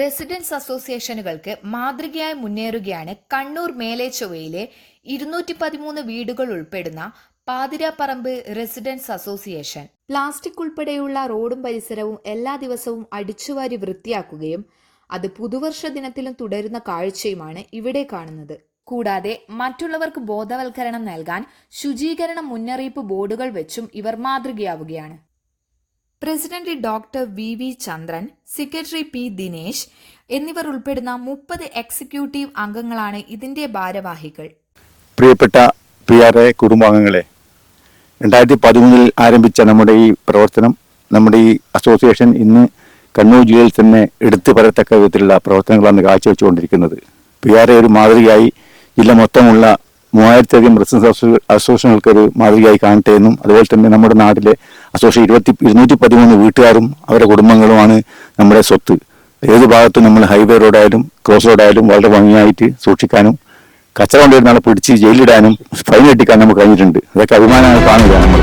Residence അസോസിയേഷനുകൾക്ക് മാതൃകയായി മുന്നേറുകയാണ് കണ്ണൂർ മേലേച്ചൊവ്വയിലെ ഇരുന്നൂറ്റി പതിമൂന്ന് വീടുകൾ ഉൾപ്പെടുന്ന പാതിരാപ്പറമ്പ് റെസിഡൻസ് അസോസിയേഷൻ. പ്ലാസ്റ്റിക് ഉൾപ്പെടെയുള്ള റോഡും പരിസരവും എല്ലാ ദിവസവും അടിച്ചുവാരി വൃത്തിയാക്കുകയും അത് പുതുവർഷ ദിനത്തിലും തുടരുന്ന കാഴ്ചയുമാണ് ഇവിടെ കാണുന്നത്. കൂടാതെ മറ്റുള്ളവർക്ക് ബോധവൽക്കരണം നൽകാൻ ശുചീകരണ മുന്നറിയിപ്പ് ബോർഡുകൾ വെച്ചും ഇവർ മാതൃകയാവുകയാണ്. President doctor V V Chandran secretary P Dinesh എന്നിവർ ഉൾപ്പെടുന്ന മുപ്പത് എക്സിക്യൂട്ടീവ് അംഗങ്ങളാണ് ഇതിന്റെ ഭാരവാഹികൾ. പ്രിയപ്പെട്ട പി ആർ എ കുടുംബാംഗങ്ങളെ രണ്ടായിരത്തി പതിമൂന്നിൽ ആരംഭിച്ച നമ്മുടെ ഈ പ്രവർത്തനം നമ്മുടെ ഈ അസോസിയേഷൻ ഇന്ന് കണ്ണൂർ ജില്ലയിൽ തന്നെ എടുത്തു പറയത്തക്ക വിധത്തിലുള്ള പ്രവർത്തനങ്ങളാണ് കാഴ്ചവെച്ചുകൊണ്ടിരിക്കുന്നത്. പി ആർ എ ഒരു മാതൃകയായി ജില്ല മൊത്തമുള്ള മൂവായിരത്തിലധികം റെസിഡൻസ് അസോസിയേഷനുകൾക്ക് ഒരു മാതൃകയായി കാണട്ടെ എന്നും അതുപോലെ തന്നെ നമ്മുടെ നാട്ടിലെ അസോസിയേഷൻ ഇരുപത്തി ഇരുന്നൂറ്റി പതിമൂന്ന് വീട്ടുകാരും അവരുടെ കുടുംബങ്ങളുമാണ് നമ്മുടെ സ്വത്ത്. ഏത് ഭാഗത്തും നമ്മൾ ഹൈവേ റോഡായാലും ക്രോസ് റോഡായാലും വളരെ ഭംഗിയായിട്ട് സൂക്ഷിക്കാനും കച്ചറ കൊണ്ടുവരുന്ന ആളെ പിടിച്ച് ജയിലിടാനും ഫൈൻ കെട്ടിക്കാൻ നമുക്ക് കഴിഞ്ഞിട്ടുണ്ട്. അതൊക്കെ അഭിമാനമാണ് കാണുക നമ്മൾ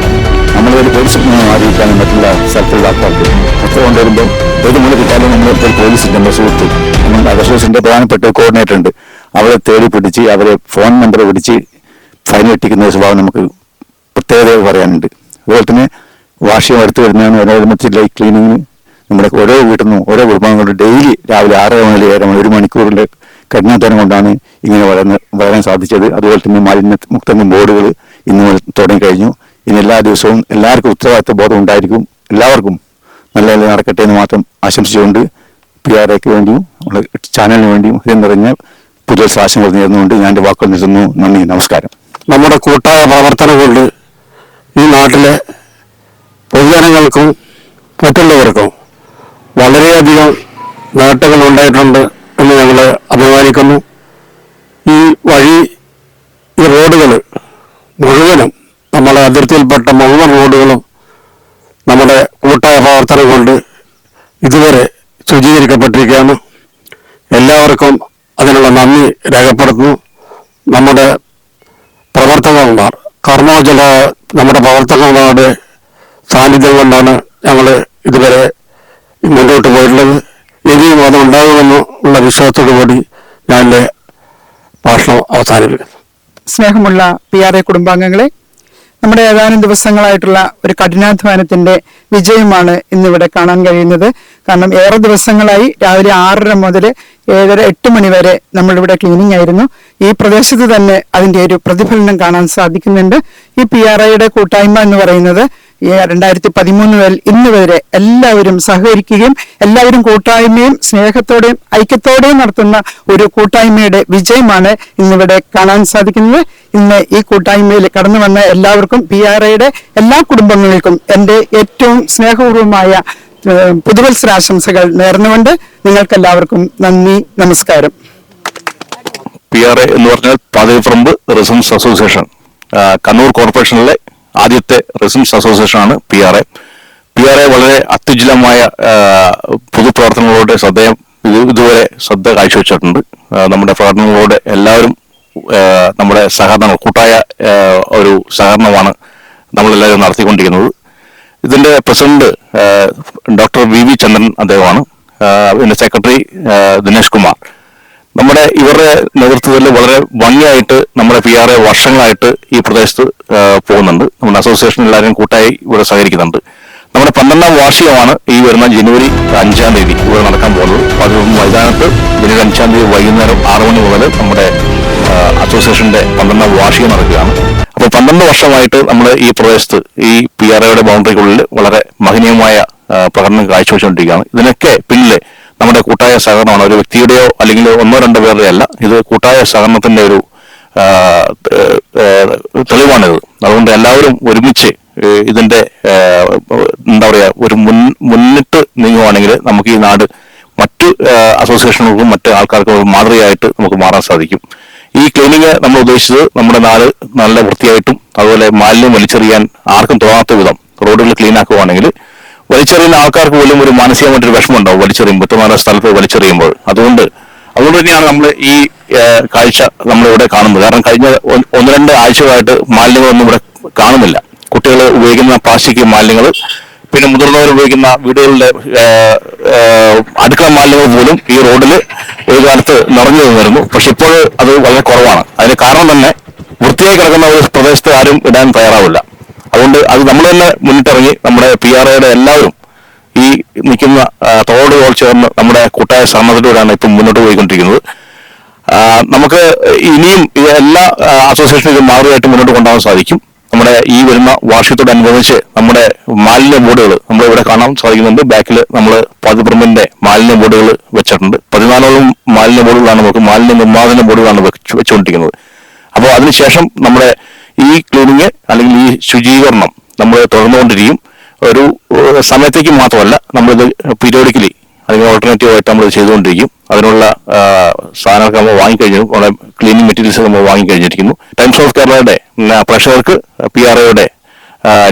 നമ്മളൊരു പോലീസ് അറിയിക്കാനും മറ്റുള്ള സ്ഥലത്തുള്ള ആൾക്കാർക്ക്. കച്ചറ കൊണ്ടുവരുമ്പോൾ ഏത് മൂല കിട്ടാലും നമ്മളൊരു പോലീസ് നമ്മുടെ സുഹൃത്ത്. നമ്മുടെ അസോസിയേഷന്റെ പ്രധാനപ്പെട്ട കോർഡിനേറ്റർ ഉണ്ട്. അവരെ തേടി പിടിച്ച് അവരെ ഫോൺ നമ്പർ പിടിച്ച് ഫൈൻ കെട്ടിക്കുന്ന സ്വഭാവം നമുക്ക് പ്രത്യേകത പറയാനുണ്ട്. അതുപോലെ തന്നെ വാർഷികം അടുത്ത് വരുന്നതാണ് ഓരോരുത്തരുടെ ക്ലീനിങ്ങിന് നമ്മുടെ ഓരോ വീട്ടിൽ നിന്നും ഓരോ കുടുംബാംഗങ്ങളും ഡെയിലി രാവിലെ ആറര മണി ഏഴര മണി ഒരു മണിക്കൂറിന്റെ കഠിനാധ്വാനം കൊണ്ടാണ് ഇങ്ങനെ വളർന്ന് വളരാൻ സാധിച്ചത്. അതുപോലെ തന്നെ മാലിന്യ മുക്തങ്ങും ബോർഡുകൾ ഇന്ന് തുടങ്ങിക്കഴിഞ്ഞു തുടങ്ങി കഴിഞ്ഞു. ഇനി എല്ലാ ദിവസവും എല്ലാവർക്കും ഉത്തരവാദിത്വ ബോധം ഉണ്ടായിരിക്കും. എല്ലാവർക്കും നല്ല നല്ല നടക്കട്ടെ എന്ന് മാത്രം ആശംസിച്ചുകൊണ്ട് പി ആർ എക്ക് വേണ്ടിയും നമ്മുടെ ചാനലിന് വേണ്ടിയും ഹൃദയം നിറഞ്ഞ പുതിയ സാക്ഷ്യങ്ങൾ നേർന്നുകൊണ്ട് ഞാൻ എന്റെ വാക്കുകൾ നിർത്തുന്നു. നന്ദി നമസ്കാരം. നമ്മുടെ കൂട്ടായ പ്രവർത്തനം കൊണ്ട് ഈ നാട്ടിലെ പൊതുജനങ്ങൾക്കും മറ്റുള്ളവർക്കും വളരെയധികം നേട്ടങ്ങൾ ഉണ്ടായിട്ടുണ്ട് എന്ന് ഞങ്ങൾ അഭിമാനിക്കുന്നു. ഈ വഴി ഈ റോഡുകൾ മുഴുവനും നമ്മളെ അതിർത്തിയിൽപ്പെട്ട മുഴുവൻ റോഡുകളും നമ്മുടെ കൂട്ടായ പ്രവർത്തനം കൊണ്ട് ഇതുവരെ ശുചീകരിക്കപ്പെട്ടിരിക്കുകയാണ്. എല്ലാവർക്കും അതിനുള്ള നന്ദി രേഖപ്പെടുത്തുന്നു. നമ്മുടെ പ്രവർത്തകന്മാർ കർമ്മോജല നമ്മുടെ പ്രവർത്തകന്മാരുടെ സാന്നിധ്യം കൊണ്ടാണ് ഞങ്ങൾ ഇതുവരെ മുന്നോട്ട് പോയിട്ടുള്ളത്. ഇനിയും അത് ഉണ്ടാകുമെന്ന് ഉള്ള വിശ്വാസത്തോടു കൂടി ഞാൻ എന്റെ ഭാഷണം അവസാനിപ്പിക്കുന്നു. സ്നേഹമുള്ള പി ആർ എ കുടുംബാംഗങ്ങളെ നമ്മുടെ ഏതാനും ദിവസങ്ങളായിട്ടുള്ള ഒരു കഠിനാധ്വാനത്തിന്റെ വിജയമാണ് ഇന്നിവിടെ കാണാൻ കഴിയുന്നത്. കാരണം ഏറെ ദിവസങ്ങളായി രാവിലെ ആറര മുതൽ ഏഴര എട്ട് മണി വരെ നമ്മളിവിടെ ക്ലീനിങ് ആയിരുന്നു. ഈ പ്രദേശത്ത് തന്നെ അതിന്റെ ഒരു പ്രതിഫലനം കാണാൻ സാധിക്കുന്നുണ്ട്. ഈ പി ആർ ഐയുടെ കൂട്ടായ്മ എന്ന് പറയുന്നത് രണ്ടായിരത്തി പതിമൂന്ന് മുതൽ ഇന്ന് വരെ എല്ലാവരും സഹകരിക്കുകയും എല്ലാവരും കൂട്ടായ്മയും സ്നേഹത്തോടെയും ഐക്യത്തോടെയും നടത്തുന്ന ഒരു കൂട്ടായ്മയുടെ വിജയമാണ് ഇന്നിവിടെ കാണാൻ സാധിക്കുന്നത്. ഇന്ന് ഈ കൂട്ടായ്മയിൽ കടന്നു വന്ന എല്ലാവർക്കും പി ആർ ഐയുടെ എല്ലാ കുടുംബങ്ങൾക്കും എന്റെ ഏറ്റവും സ്നേഹപൂർവമായ പുതുവത്സരാശംസകൾ നേർന്നുകൊണ്ട് നിങ്ങൾക്കെല്ലാവർക്കും നന്ദി നമസ്കാരം. പി ആർ എ എന്ന് പറഞ്ഞാൽ പാതയപ്പറമ്പ് റെസിഡൻസ് അസോസിയേഷൻ കണ്ണൂർ കോർപ്പറേഷനിലെ ആദ്യത്തെ റെസിഡൻസ് അസോസിയേഷൻ ആണ് P R A. P R A വളരെ അത്യുജ്വലമായ ആ, പൊതുപ്രവർത്തനങ്ങളോട് ശ്രദ്ധയും ഇത് ഇതുവരെ ശ്രദ്ധ കാഴ്ചവെച്ചിട്ടുണ്ട്. നമ്മുടെ പ്രവർത്തനങ്ങളോട് എല്ലാവരും നമ്മുടെ സഹകരണങ്ങൾ കൂട്ടായ ഒരു സഹകരണമാണ് നമ്മളെല്ലാവരും നടത്തിക്കൊണ്ടിരിക്കുന്നത്. ഇതിന്റെ president doctor V V Chandran അദ്ദേഹമാണ്. ഇതിന്റെ സെക്രട്ടറി ദിനേഷ് കുമാർ. നമ്മുടെ ഇവരുടെ നേതൃത്വത്തിൽ വളരെ ഭംഗിയായിട്ട് നമ്മുടെ പി ആർ എ വർഷങ്ങളായിട്ട് ഈ പ്രദേശത്ത് പോകുന്നുണ്ട്. നമ്മുടെ അസോസിയേഷൻ എല്ലാവരും കൂട്ടായി ഇവിടെ സഹകരിക്കുന്നുണ്ട്. നമ്മുടെ പന്ത്രണ്ടാം വാർഷികമാണ് ഈ വരുന്ന ജനുവരി അഞ്ചാം തീയതി ഇവിടെ നടക്കാൻ പോകുന്നത്. പതിനൊന്ന് മൈതാനത്ത് ജനുവരി അഞ്ചാം തീയതി വൈകുന്നേരം ആറ് മണി മുതൽ നമ്മുടെ അസോസിയേഷന്റെ പന്ത്രണ്ടാം വാർഷികം നടക്കുകയാണ്. അപ്പോൾ പന്ത്രണ്ട് വർഷമായിട്ട് നമ്മൾ ഈ പ്രദേശത്ത് ഈ പി ആർ എയുടെ ബൗണ്ടറിക്കുള്ളിൽ വളരെ മഹനീയമായ പ്രകടനം കാഴ്ചവെച്ചുകൊണ്ടിരിക്കുകയാണ്. ഇതിനൊക്കെ പിന്നിലെ നമ്മുടെ കൂട്ടായ സഹകരണമാണ്. ഒരു വ്യക്തിയുടെയോ അല്ലെങ്കിൽ ഒന്നോ രണ്ടോ പേരുടെയോ അല്ല. ഇത് കൂട്ടായ സഹകരണത്തിന്റെ ഒരു തെളിവാണിത്. അതുകൊണ്ട് എല്ലാവരും ഒരുമിച്ച് ഇതിന്റെ എന്താ പറയാ ഒരു മുൻ മുന്നിട്ട് നീങ്ങുവാണെങ്കിൽ നമുക്ക് ഈ നാട് മറ്റ് അസോസിയേഷനുകൾക്കും മറ്റ് ആൾക്കാർക്കും മാതൃകയായിട്ട് നമുക്ക് മാറാൻ സാധിക്കും. ഈ ക്ലീനിങ് നമ്മൾ ഉദ്ദേശിച്ചത് നമ്മുടെ നാട് നല്ല വൃത്തിയായിട്ടും അതുപോലെ മാലിന്യം വലിച്ചെറിയാൻ ആർക്കും തോന്നാത്ത വിധം റോഡുകൾ ക്ലീൻ ആക്കുവാണെങ്കിൽ വലിച്ചെറിയുന്ന ആൾക്കാർക്ക് പോലും ഒരു മാനസികമായിട്ടൊരു വിഷമം ഉണ്ടാവും വലിച്ചെറിയുമ്പോൾ. ഇത്രമാന സ്ഥലത്ത് വലിച്ചെറിയുമ്പോൾ. അതുകൊണ്ട് അതുകൊണ്ട് തന്നെയാണ് നമ്മൾ ഈ കാഴ്ച നമ്മൾ ഇവിടെ കാണുന്നത്. കാരണം കഴിഞ്ഞ ഒന്ന് രണ്ട് ആഴ്ചകളായിട്ട് മാലിന്യങ്ങളൊന്നും ഇവിടെ കാണുന്നില്ല. കുട്ടികൾ ഉപയോഗിക്കുന്ന പ്ലാസ്റ്റിക് മാലിന്യങ്ങൾ പിന്നെ മുതിർന്നവർ ഉപയോഗിക്കുന്ന ആ, അടുക്കള മാലിന്യങ്ങൾ പോലും ഈ റോഡിൽ ഒരു കാലത്ത് നിറഞ്ഞു നിന്നിരുന്നു. പക്ഷെ ഇപ്പോൾ അത് വളരെ കുറവാണ്. അതിന് കാരണം തന്നെ വൃത്തിയായി കിടക്കുന്ന ഒരു പ്രദേശത്ത് ആരും ഇടാൻ തയ്യാറാവില്ല. അതുകൊണ്ട് അത് നമ്മൾ തന്നെ മുന്നിട്ടിറങ്ങി നമ്മുടെ പി ആർ ഐയുടെ എല്ലാവരും ഈ നിൽക്കുന്ന തോടുകൾ ചേർന്ന് നമ്മുടെ കൂട്ടായ ശ്രമത്തിലൂടെയാണ് ഇപ്പം മുന്നോട്ട് പോയിക്കൊണ്ടിരിക്കുന്നത്. നമുക്ക് ഇനിയും എല്ലാ അസോസിയേഷനും ഇത് മാറുകയായിട്ട് മുന്നോട്ട് കൊണ്ടുപോകാൻ സാധിക്കും. നമ്മുടെ ഈ വരുന്ന വാർഷികത്തോടനുബന്ധിച്ച് നമ്മുടെ മാലിന്യ ബോർഡുകൾ നമ്മൾ ഇവിടെ കാണാൻ സാധിക്കുന്നുണ്ട്. ബാക്കിൽ നമ്മൾ പതിപ്രമിന്റെ മാലിന്യ ബോർഡുകൾ വെച്ചിട്ടുണ്ട്. പതിനാലോളം മാലിന്യ ബോർഡുകളാണ് നമുക്ക് മാലിന്യ നിർമ്മാർജന ബോർഡുകളാണ് വെച്ച് വെച്ചുകൊണ്ടിരിക്കുന്നത്. അപ്പോൾ അതിനുശേഷം നമ്മുടെ ഈ ക്ലീനിങ് അല്ലെങ്കിൽ ഈ ശുചീകരണം നമ്മൾ തുടർന്നുകൊണ്ടിരിക്കും. ഒരു സമയത്തേക്ക് മാത്രമല്ല നമ്മളിത് പീരിയോഡിക്കലി അല്ലെങ്കിൽ ഓൾട്ടർനേറ്റീവ് ആയിട്ട് നമ്മൾ ചെയ്തുകൊണ്ടിരിക്കും. അതിനുള്ള സാധനങ്ങളൊക്കെ നമ്മൾ വാങ്ങിക്കഴിഞ്ഞു. നമ്മുടെ ക്ലീനിങ് മെറ്റീരിയൽസ് നമ്മൾ വാങ്ങിക്കഴിഞ്ഞിരിക്കുന്നു. ടൈംസ് ഓഫ് കേരളയുടെ പ്രഷർക്ക് പി ആർ ഒയുടെ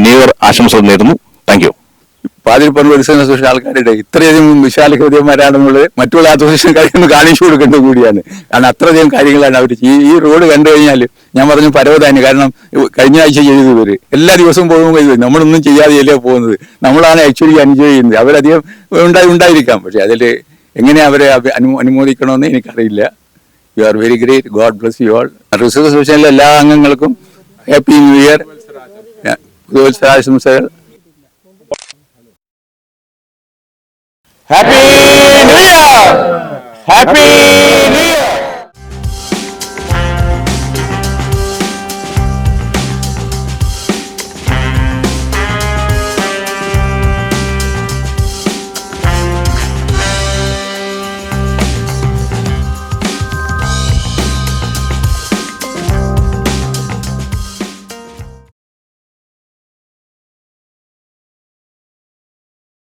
ന്യൂ ഇയർ ആശംസകൾ നേരുന്നു. താങ്ക് യു പാതിരിപ്പറമ്പ് വികസന അസോസിയേഷൻ ആൾക്കാരുടെ ഇത്രയധികം വിശാല ഹൃദയന്മാരാണെന്നുള്ളത് മറ്റുള്ള അസോസിയേഷൻ കാര്യങ്ങൾ കാണിച്ചു കൊടുക്കേണ്ടത് കൂടിയാണ്. കാരണം അത്രയധികം കാര്യങ്ങളാണ് അവർ ഈ ഈ റോഡ് കണ്ടു കഴിഞ്ഞാൽ ഞാൻ പറഞ്ഞു പരവതാനി. കാരണം കഴിഞ്ഞ ആഴ്ച ചെയ്തു ഇവർ. എല്ലാ ദിവസവും പോകുമ്പോൾ ഇത് നമ്മളൊന്നും ചെയ്യാതെയല്ലേ പോകുന്നത്? നമ്മളാണ് ആക്ച്വലി എൻജോയ് ചെയ്യുന്നത്. അവരധികം ഉണ്ടായി ഉണ്ടായിരിക്കാം. പക്ഷെ അതിൽ എങ്ങനെ അവരെ അനു- അനുമോദിക്കണമെന്ന് എനിക്കറിയില്ല. You are very great God bless you all reserve അസോസിയേഷനിലെ എല്ലാ അംഗങ്ങൾക്കും ഹാപ്പി ന്യൂ ഇയർ പുതുവത്സരാശംസകൾ. Happy new year happy new year